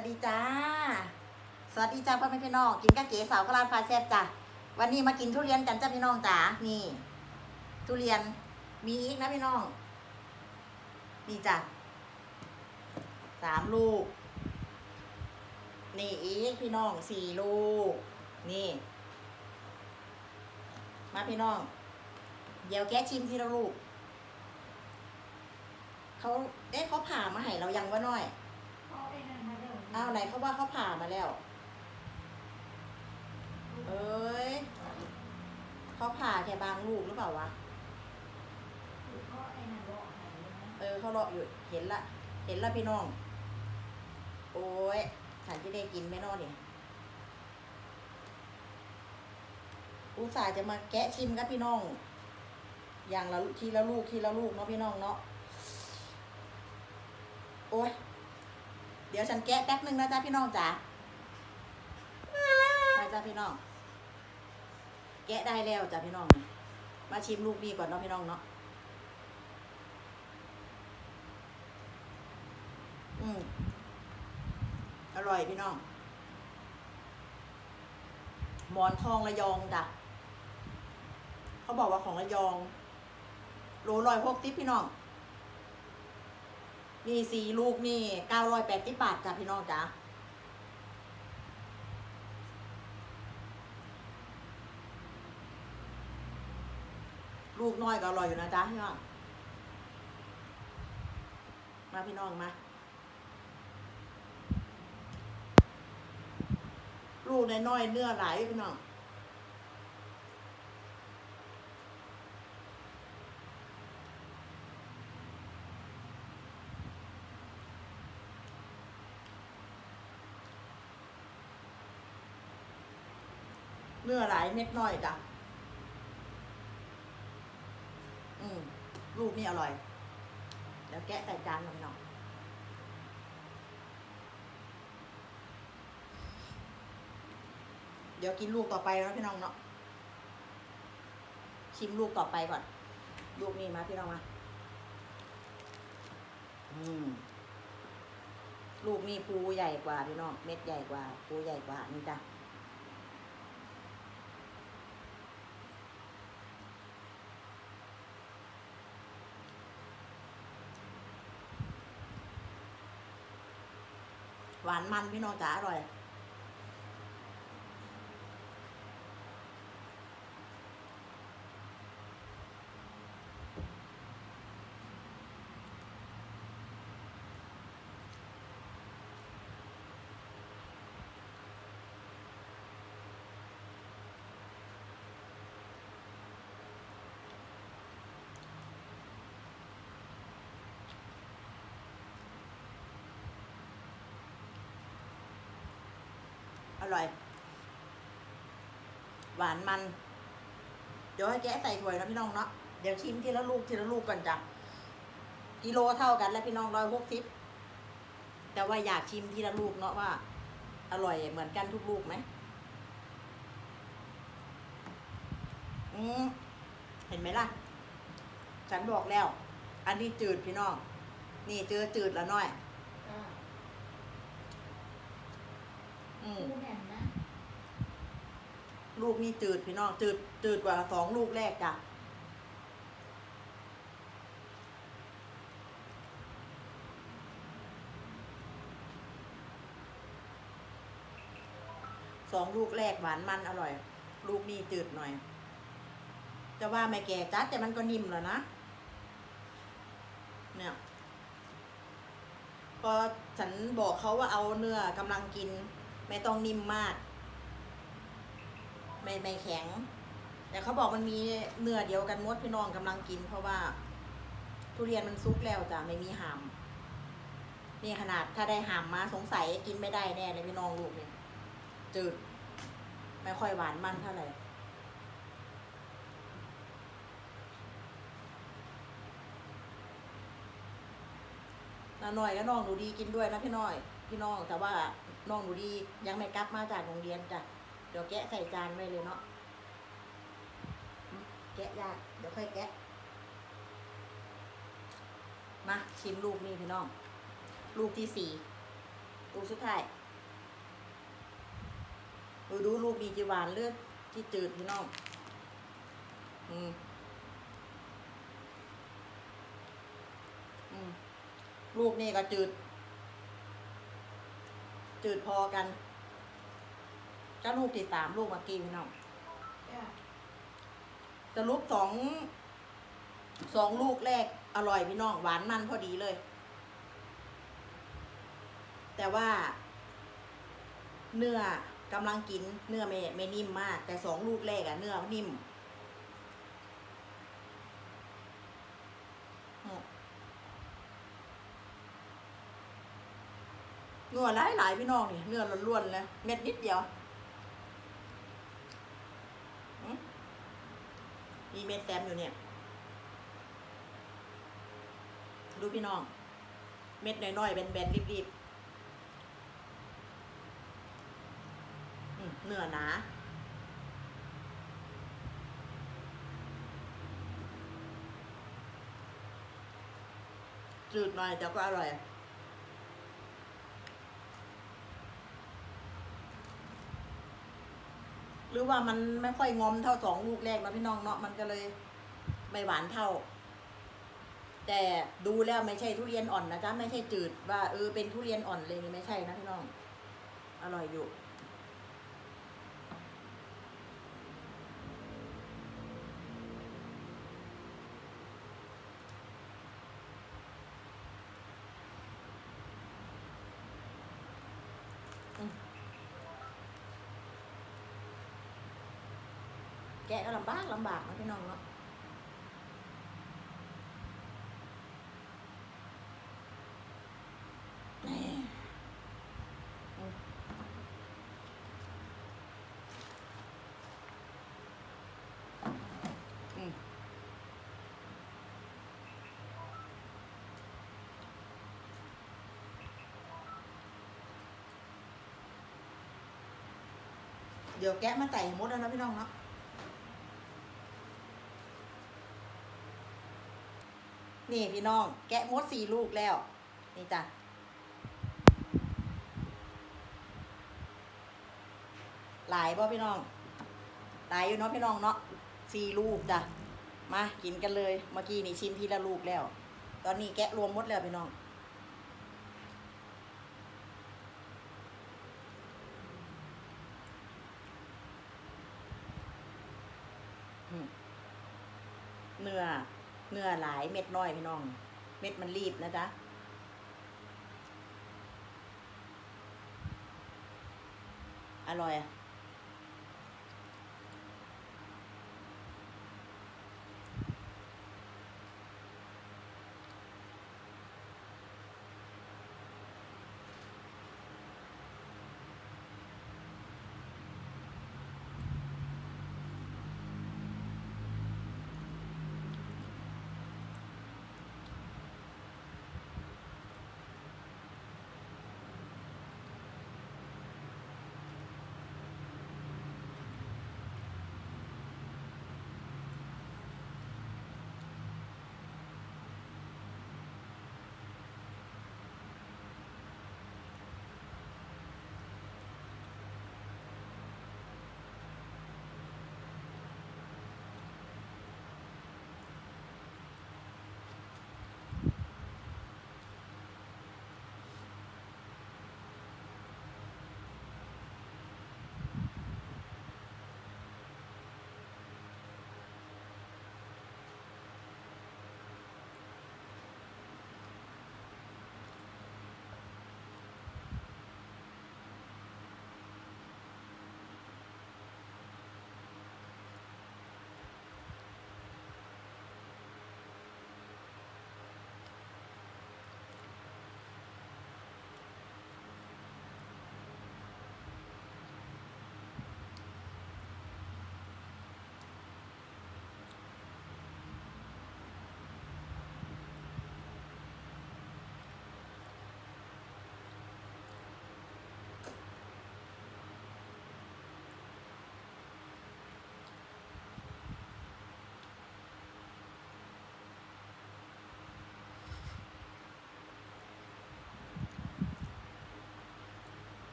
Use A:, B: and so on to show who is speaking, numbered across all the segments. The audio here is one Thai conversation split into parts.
A: วัสดีจ้า สวัสดีจ้าพ่อแม่พี่น้อง กินกะเก๋สาวกะลานพาแซ่บจ้ะวันนี้มากินทุเรียนกันจ้าพี่น้องจ๋านี่ ทุเรียนมีอีกนะพี่น้อง นี่จ้ะสามลูก นี่อีกพี่น้องสี่ลูก นี่ มาพี่น้อง เดี๋ยวแกชิมทีละลูกเขาเอ๊ะเขาผ่ามาให้เรายังว่าน้อย อ้าวไหนเขาว่าเขาผ่ามาแล้ว เอ้ยเขาผ่าแค่บางลูกหรือเปล่าวะ เออเขาเลาะอยู่เห็นละ เห็นละพี่น้อง โอ้ยฉันจะได้กินไหมเนอเนี่ยอุตส่าห์จะมาแกะชิมกับพี่น้อง อย่างละทีละลูกทีละลูกเนาะพี่น้องเนาะ โอ้ย เดี๋ยวฉันแกะแป๊บนึงนะจ๊ะพี่น้องจ๋าไปจ้ะพี่น้อง แกะได้แล้วจ้ะพี่น้อง มาชิมลูกนี้ก่อนเนาะพี่น้องเนาะอืมอร่อยพี่น้อง หมอนทองระยองจ้ะเขาบอกว่าของระยองโลร้อยหกสิบพี่น้อง นี่สี่ลูกนี่เก้าร้อยแปดสิบบาทจ้ะพี่น้องจ้ะลูกน้อยก็อร่อยอยู่นะจ๊ะพี่น้อง มาพี่น้องมา ลูกน้อยเนื้อหลายพี่น้อง นื้อหลายเม็ดน้อยจ้ะอืมลูกนี่อร่อย เดี๋ยวแกะใส่จานหน่อยพี่น้องเดี๋ยวกินลูกต่อไปแล้วพี่น้องเนาะ ชิมลูกต่อไปก่อน ลูกนี่มาพี่น้องมา อืม ลูกนี่ภูใหญ่กว่าพี่น้อง เม็ดใหญ่กว่าภูใหญ่กว่านี่จ้ะ หวานมันพี่น้องจ๋าอร่อย ร่อย หวานมัน เดี๋ยวให้แกะใส่ถ้วยนะพี่น้องเนาะเดี๋ยวชิมทีละลูกทีละลูกก่อนจ้ะกิโลเท่ากันแล้วพี่น้องร้อยหกสิบแต่ว่าอยากชิมทีละลูกเนาะว่า อร่อยเหมือนกันทุกลูกไหมอืมเห็นไหมล่ะ ฉันบอกแล้ว อันนี้จืดพี่น้อง นี่เจอจืดแล้วน้อย อืม ลูกนี่จืดพี่น้องจืดจืดกว่าสองลูกแรกจ้ะสองลูกแรกหวานมันอร่อย ลูกนี่จืดหน่อย จะว่าไม่แก่จัดแต่มันก็นิ่มแล้วนะ เนี่ยพอฉันบอกเขาว่าเอาเนื้อกำลังกิน ไม่ต้องนิ่มมาก ไม่ไม่แข็ง แต่เขาบอกมันมีเนื้อเดียวกันมดพี่น้องกำลังกิน เพราะว่า ทุเรียนมันซุกแล้วจ้ะไม่มีหามนี่ขนาดถ้าได้หามมาสงสัยกินไม่ได้แน่เลยพี่น้องลูกเนี่ยจืด ไม่ค่อยหวานมันเท่าไหร่น้าหน่อยก็น้องหนูดีกินด้วยนะพี่น้อย พี่น้องแต่ว่าน้องหนูดียังไม่กลับมาจากโรงเรียนจ้ะ เดี๋ยวแกะใส่จานไว้เลยเนาะแกะยากเดี๋ยวค่อยแกะ มาชิมลูกนี่พี่น้อง ลูกที่สี่ลูกสุดท้ายดูดูลูกดีจีหวานเลือดที่จืดพี่น้อง อืม อืม ลูกนี่ก็จืด จืดพอกัน เจ้าลูกติดตามลูกเมื่อกี้พี่น้อง
B: จ้ะ
A: สรุปสองสองลูกแรกอร่อยพี่น้องหวานมันพอดีเลย แต่ว่า เนื้อกำลังกินเนื้อไม่ไม่นิ่มมาก แต่สองลูกแรกอะเนื้อนิ่มอืมเนื้อหลายหลายๆพี่น้องนี่เนื้อล้วนๆเลยเม็ดนิดเดียวอืม มีเม็ดแต้มอยู่เนี่ย ดูพี่น้อง เม็ดน้อยๆแบนๆรีบๆเนื้อหนาจืดหน่อยแต่ก็อร่อย หรือว่ามันไม่ค่อยงอมเท่าสองลูกแรกนะพี่น้องเนาะมันก็เลยไม่หวานเท่า แต่ดูแล้วไม่ใช่ทุเรียนอ่อนนะจ๊ะไม่ใช่จืดว่าเออเป็นทุเรียนอ่อนเลยนี่ไม่ใช่นะพี่น้อง อร่อยอยู่ แกะก็ลำบากลำบากนะพี่น้องเนาะแหม่อืมอืมเดี๋ยวแกะมาใส่หมดแล้วนะพี่น้องเนาะ นี่พี่น้อง แกะมดสี่ลูกแล้ว นี่จ้ะหลายป่พี่น้อง หลายอยู่เนาะพี่น้องเนาะสี่ลูกจ้ะ มากินกันเลย เมื่อกี้นี่ชิมทีละลูกแล้ว ตอนนี้แกะรวมมดแล้วพี่น้องเนื้อ เนื้อหลายเม็ดน้อยพี่น้อง เม็ดมันรีบนะจ๊ะอร่อย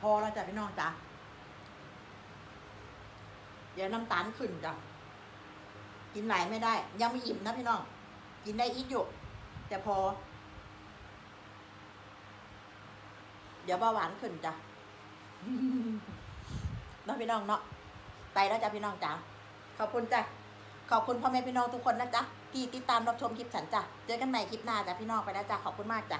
A: พอแล้วจ้ะพี่น้องจ้ะเดี๋ยวน้ำตาลขึ้นจ้ะกินหลายไม่ได้ ยังไม่อิ่มนะพี่น้อง กินได้อีกอยู่แต่พอ เดี๋ยวเบาหวานขึ้นจ้ะเน้องพี่น้องเนาะไปแล้วจ้ะพี่น้องจ้ะขอบคุณจ้ะขอบคุณพ่อแม่พี่น้องทุกคนนะจ๊ะที่ติดตามรับชมคลิปฉันจ้ะเจอกันใหม่คลิปหน้าจ้ะพี่น้องไปแล้วจ้ะขอบคุณมากจ้ะ